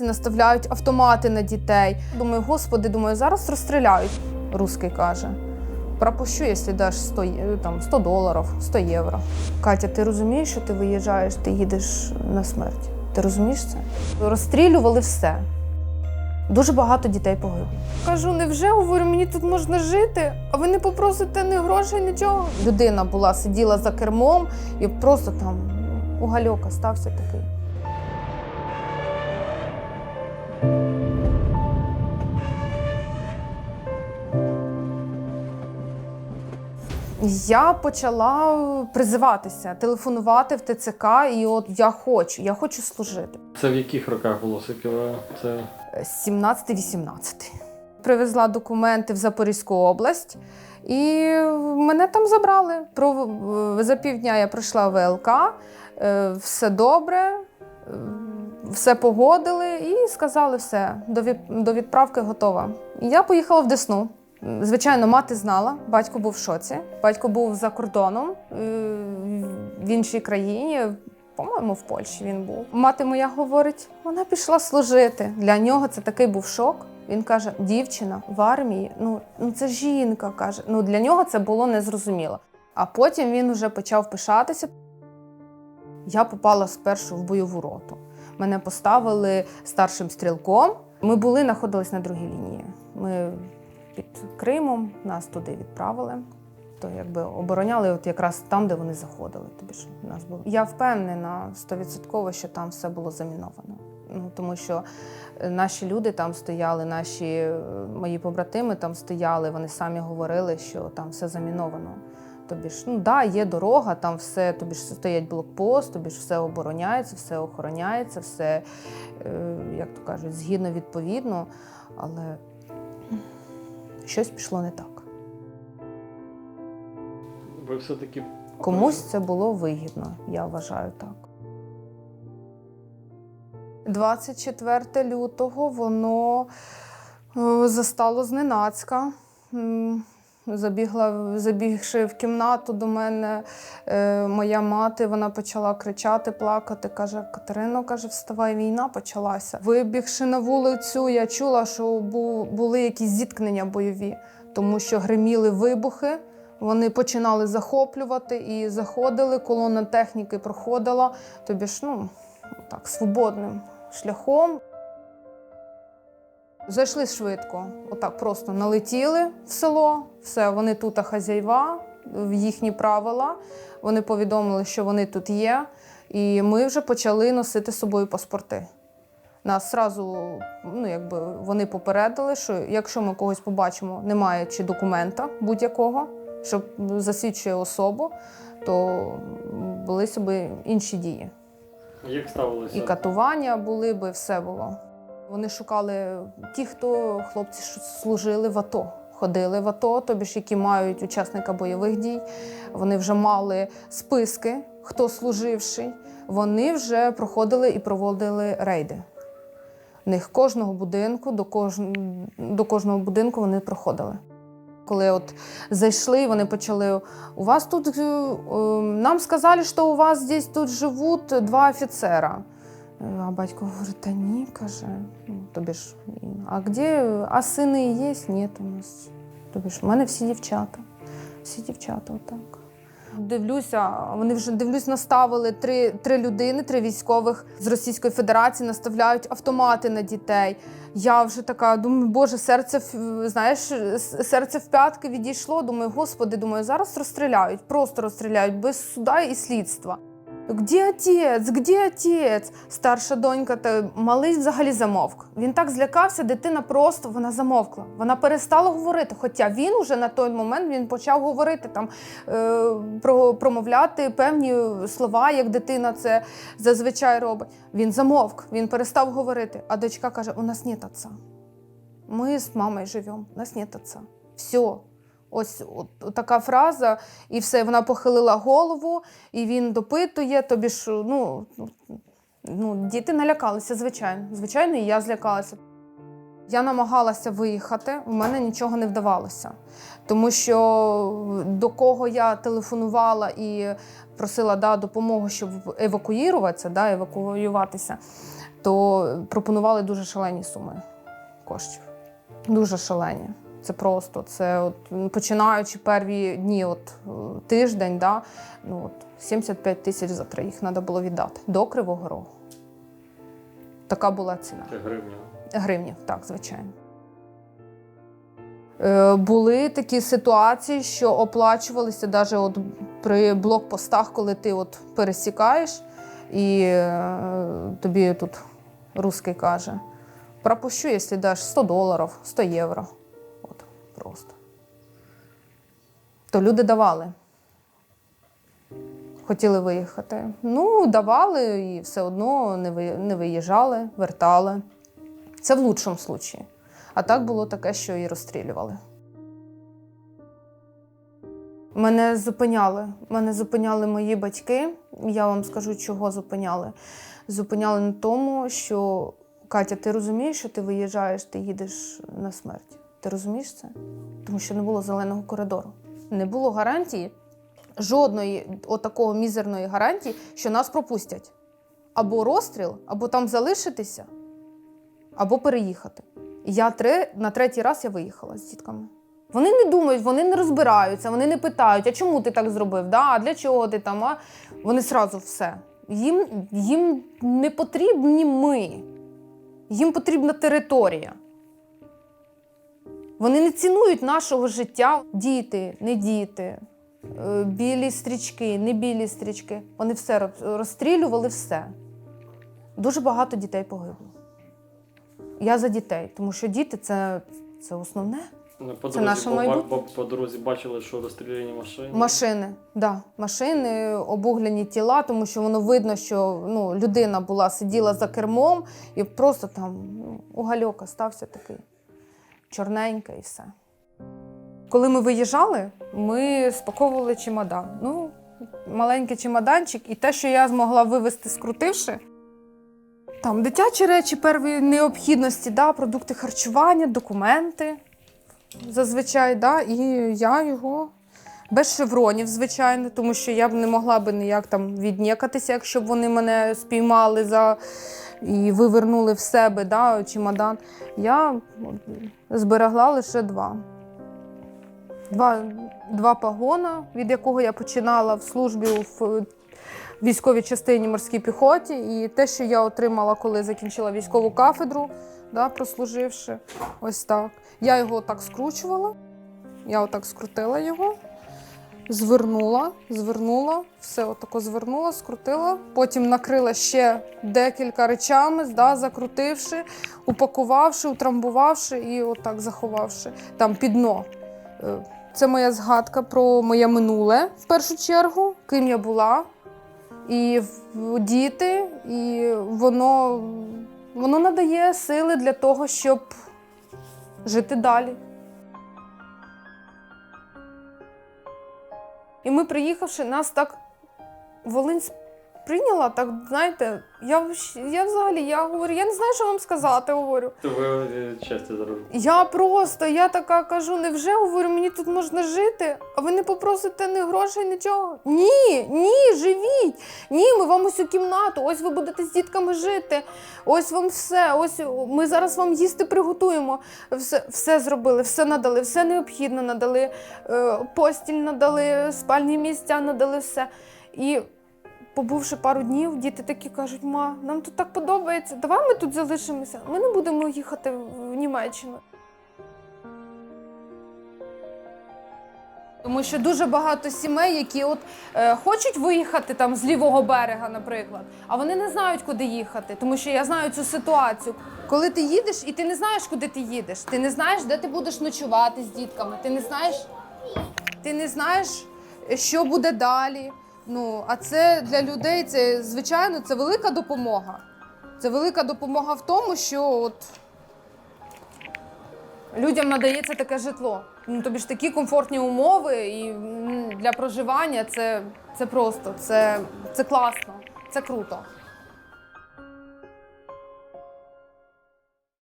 Наставляють автомати на дітей. Думаю, господи, думаю, зараз розстріляють. Русский каже. Пропущу, якщо даш 100, там, 100 доларів, 100 євро. Катя, ти розумієш, що ти виїжджаєш, ти їдеш на смерть? Ти розумієш це? Розстрілювали все. Дуже багато дітей погибло. Кажу, невже говорю, мені тут можна жити, а ви не попросите ні грошей, нічого. Людина була, сиділа за кермом і просто там угальок стався такий. Я почала призиватися, телефонувати в ТЦК, і от я хочу, я хочу служити. Це в яких роках було Сиківе? Це 17-18. Привезла документи в Запорізьку область, і мене там забрали. Про за півдня я пройшла ВЛК, е, все добре, е, все погодили і сказали все, до до відправки готова. І я поїхала в Десну. Звичайно, мати знала, батько був в шоці. Батько був за кордоном е, в іншій країні. По-моєму, в Польщі він був. Мати моя говорить, вона пішла служити. Для нього це такий був шок. Він каже: дівчина в армії, ну, ну це жінка. каже. Ну для нього це було незрозуміло. А потім він вже почав пишатися. Я попала спершу в бойову роту. Мене поставили старшим стрілком. Ми були, знаходились на другій лінії. Ми під Кримом нас туди відправили. То якби обороняли от якраз там, де вони заходили. Тобі ж нас було. Я впевнена стовідсотково, що там все було заміновано. Ну тому що е, наші люди там стояли, наші е, мої побратими там стояли. Вони самі говорили, що там все заміновано. Тобі ж, ну да, є дорога, там все, тобі ж стоять блокпост, тобі ж все обороняється, все охороняється, все, е, як то кажуть, згідно відповідно, але щось пішло не так. ви все-таки Комусь це було вигідно, я вважаю так. 24 лютого воно е, застало зненацька. Забігла, забігши в кімнату до мене, е, моя мати вона почала кричати, плакати. Каже: Катерино, каже, вставай, війна почалася. Вибігши на вулицю, я чула, що бу- були якісь зіткнення бойові, тому що гриміли вибухи. Вони починали захоплювати і заходили, колона техніки проходила, тобі ж ну, так, свободним шляхом. Зайшли швидко, отак просто налетіли в село, все, вони тут хазяйва, в їхні правила. Вони повідомили, що вони тут є, і ми вже почали носити з собою паспорти. Нас зразу, ну якби вони попередили, що якщо ми когось побачимо, немає чи документа будь-якого, що засвідчує особу, то були собі інші дії. як ставилися? І катування були би, все було. Вони шукали ті, хто хлопці служили в АТО, ходили в АТО, тобі ж які мають учасника бойових дій. Вони вже мали списки, хто служивший. Вони вже проходили і проводили рейди. В них кожного будинку, до, кож... до кожного будинку вони проходили. Коли от зайшли, вони почали. У вас тут е, е, нам сказали, що у вас здесь тут живуть два офіцера. Е, А батько говорить, та ні, каже. Ну, тобі ж, а де, а сини є? Ні, у нас. Тобі ж, у мене всі дівчата. Всі дівчата отак. Дивлюся, вони вже дивлюсь, наставили три, три людини, три військових з Російської Федерації, наставляють автомати на дітей. Я вже така думаю, боже, серце знаєш, серце в п'ятки відійшло. Думаю, господи, думаю, зараз розстріляють, просто розстріляють без суда і слідства. Где отець? Где отець? Старша донька та малий взагалі замовк. Він так злякався, дитина просто вона замовкла. Вона перестала говорити. Хоча він уже на той момент він почав говорити там е, про промовляти певні слова, як дитина це зазвичай робить. Він замовк, він перестав говорити. А дочка каже: у нас нет отца. Ми з мамою живемо, у нас нет отца. Все. Ось от, така фраза, і все, вона похилила голову, і він допитує, тобі ж, ну, ну, діти налякалися, звичайно. Звичайно, і я злякалася. Я намагалася виїхати, у мене нічого не вдавалося. Тому що до кого я телефонувала і просила да, допомогу, щоб евакуюватися, да, евакуюватися, то пропонували дуже шалені суми коштів. Дуже шалені. Це просто, це от, починаючи перві дні, от е, тиждень, да, ну, от, 75 тисяч за троїх треба було віддати до Кривого Рогу. Така була ціна. Це гривня. Гривнів, так, звичайно. Е, були такі ситуації, що оплачувалися навіть от при блокпостах, коли ти от пересікаєш, і е, тобі тут русський каже: пропущу, якщо даш 100 доларів, 100 євро. То люди давали. Хотіли виїхати. Ну, давали і все одно не виїжджали, вертали. Це в лучшому случаї. А так було таке, що і розстрілювали. Мене зупиняли. Мене зупиняли мої батьки. Я вам скажу, чого зупиняли. Зупиняли на тому, що Катя, ти розумієш, що ти виїжджаєш, ти їдеш на смерть. Ти розумієш це? Тому що не було зеленого коридору. Не було гарантії, жодної отакого мізерної гарантії, що нас пропустять. Або розстріл, або там залишитися, або переїхати. Я три, на третій раз я виїхала з дітками. Вони не думають, вони не розбираються, вони не питають, а чому ти так зробив? Да? А для чого ти там? А? Вони сразу все. Їм, їм не потрібні ми. Їм потрібна територія. Вони не цінують нашого життя. Діти, не діти, е, білі стрічки, не білі стрічки. Вони все розстрілювали все. Дуже багато дітей погибло. Я за дітей, тому що діти це, це основне. Ну, По Це наше по, майбутнє. по, по дорозі бачили, що розстріляні машини. Машини, да, машини, обуглені тіла, тому що воно видно, що ну, людина була, сиділа за кермом і просто там ну, угальок стався такий чорненький і все. Коли ми виїжджали, ми спаковували чемодан. Ну, маленький чемоданчик, і те, що я змогла вивезти, скрутивши. Там дитячі речі первої необхідності, да, продукти харчування, документи зазвичай, да, і я його без шевронів, звичайно, тому що я б не могла би ніяк там віднікатися, якщо б вони мене спіймали за і вивернули в себе да, чемодан. Я зберегла лише два. Два, два погона, від якого я починала в службі в військовій частині морській піхоті, і те, що я отримала, коли закінчила військову кафедру, да, прослуживши. Ось так. Я його так скручувала. Я отак скрутила його, звернула, звернула, все отако звернула, скрутила. Потім накрила ще декілька речами, да, закрутивши, упакувавши, утрамбувавши і отак заховавши там під дно. Е, Це моя згадка про моє минуле в першу чергу, ким я була. І діти, і воно, воно надає сили для того, щоб жити далі. І ми, приїхавши, нас так Волинь прийняла, так, знаєте, я, я взагалі я говорю, я не знаю, що вам сказати, говорю. То ви е, щастя зараз. Я просто, я така кажу, невже говорю, мені тут можна жити, а ви не попросите ні грошей, нічого. Ні, ні, живіть. Ні, ми вам ось у кімнату, ось ви будете з дітками жити. Ось вам все. Ось ми зараз вам їсти приготуємо. Все, все зробили, все надали, все необхідне надали, е, постіль надали, спальні місця надали все. І побувши пару днів, діти такі кажуть: ма, нам тут так подобається, давай ми тут залишимося. Ми не будемо їхати в Німеччину. Тому що дуже багато сімей, які от е, хочуть виїхати там з лівого берега, наприклад, а вони не знають, куди їхати, тому що я знаю цю ситуацію. Коли ти їдеш і ти не знаєш, куди ти їдеш, ти не знаєш, де ти будеш ночувати з дітками, ти не знаєш, ти не знаєш, що буде далі. Ну, а це для людей, це звичайно, це велика допомога. Це велика допомога в тому, що от людям надається таке житло. Ну, тобі ж такі комфортні умови і для проживання це, це просто, це, це класно, це круто.